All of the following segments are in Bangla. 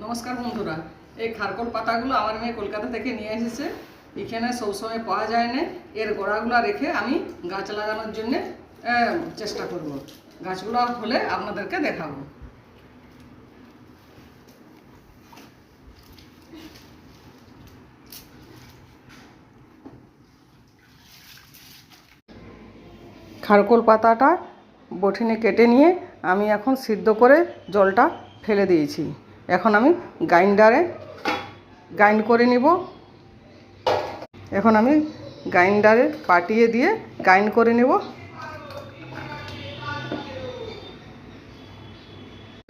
নমস্কার বন্ধুরা। এই খারকল পাতাগুলো আমার মেয়ে কলকাতা থেকে নিয়ে এসেছে। এখানে সবসময় পাওয়া যায় না। এর গোড়াগুলো রেখে আমি গাছ লাগানোর জন্য চেষ্টা করব। গাছগুলো হলে আপনাদেরকে দেখাবো। খারকোল পাতাটা বঠিনে কেটে নিয়ে আমি এখন সিদ্ধ করে জলটা ফেলে দিয়েছি। এখন আমি গ্রাইন্ডারে গ্রাইন্ড করে নিব। এখন আমি গ্রাইন্ডারে পাটিয়ে দিয়ে গ্রাইন্ড করে নেব।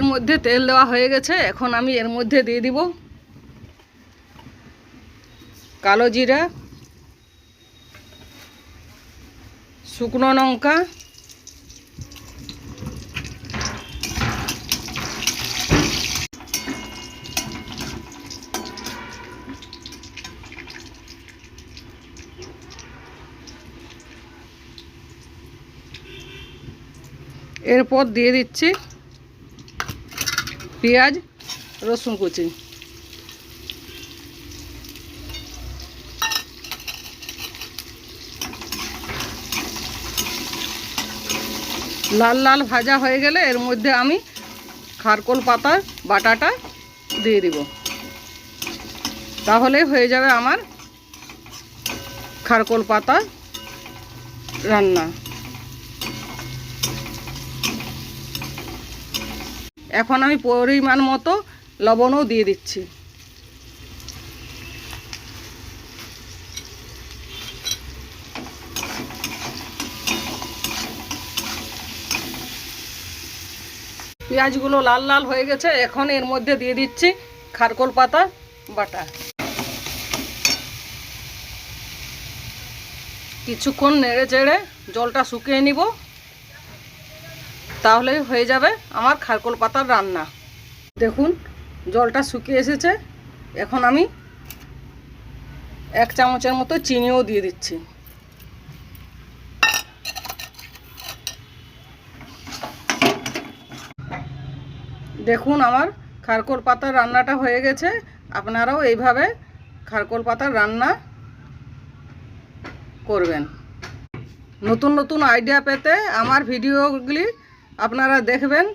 এর মধ্যে তেল দেওয়া হয়ে গেছে, এখন আমি এর মধ্যে দিয়ে দিব কালো জিরা, শুকনো লঙ্কা এরপর দিয়ে দিচ্ছি পেঁয়াজ, রসুন কুচি। লাল লাল ভাজা হয়ে গেলে এর মধ্যে আমি খারকোল পাতার বাটাটা দিয়ে দিব। তাহলে হয়ে যাবে আমার খারকোল পাতা রান্না। এখন আমি পরিমাণ মতো লবণও দিয়ে দিচ্ছি। পেঁয়াজগুলো লাল লাল হয়ে গেছে, এখন এর মধ্যে দিয়ে দিচ্ছি খারকোল পাতা বাটা কিছুক্ষণ নেড়ে চেড়ে জলটা শুকিয়ে নিব। তাহলে হয়ে যাবে আমার খারকোল পাতার রান্না। দেখুন, জলটা শুকিয়ে এসেছে। এখন আমি এক চামচের মতো চিনিও দিয়ে দিচ্ছি। দেখুন, আমার খারকোল পাতার রান্নাটা হয়ে গেছে। আপনারাও এইভাবে খারকোল পাতার রান্না করবেন। নতুন নতুন আইডিয়া পেতে আমার ভিডিওগুলি আপনারা দেখবেন